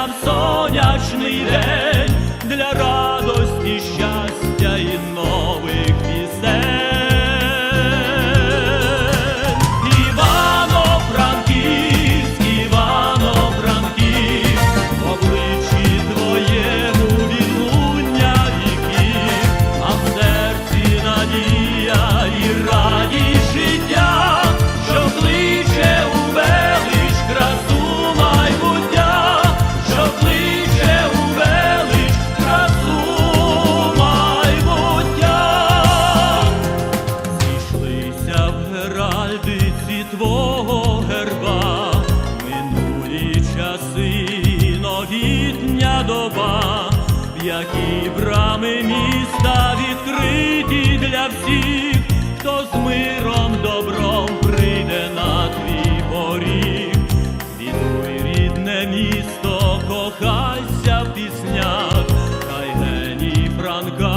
нам сонячний день для всіх, хто з миром добром прийде на твій поріг, Вінуй рідне місто, кохайся в піснях, хай геній Франка.